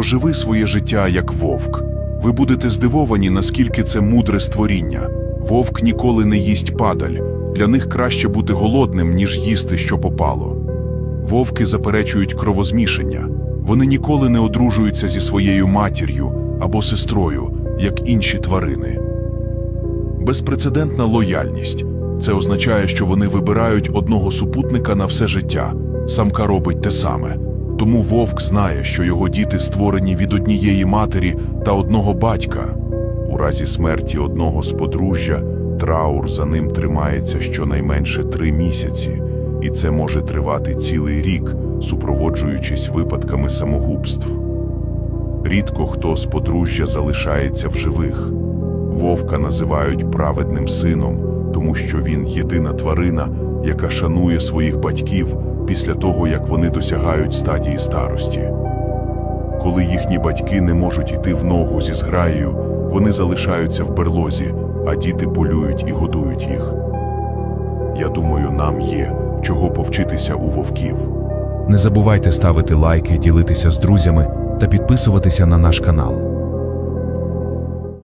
Проживи своє життя як вовк. Ви будете здивовані, наскільки це мудре створіння. Вовк ніколи не їсть падаль. Для них краще бути голодним, ніж їсти, що попало. Вовки заперечують кровозмішання. Вони ніколи не одружуються зі своєю матір'ю або сестрою, як інші тварини. Безпрецедентна лояльність це означає, що вони вибирають одного супутника на все життя. Самка робить те саме. Тому вовк знає, що його діти створені від однієї матері та одного батька. У разі смерті одного з подружжя траур за ним тримається щонайменше три місяці, і це може тривати цілий рік, супроводжуючись випадками самогубств. Рідко хто з подружжя залишається в живих. Вовка називають праведним сином, тому що він єдина тварина, яка шанує своїх батьків після того, як вони досягають стадії старості. Коли їхні батьки не можуть йти в ногу зі зграєю, вони залишаються в берлозі, а діти полюють і годують їх. Я думаю, нам є чого повчитися у вовків. Не забувайте ставити лайки, ділитися з друзями та підписуватися на наш канал.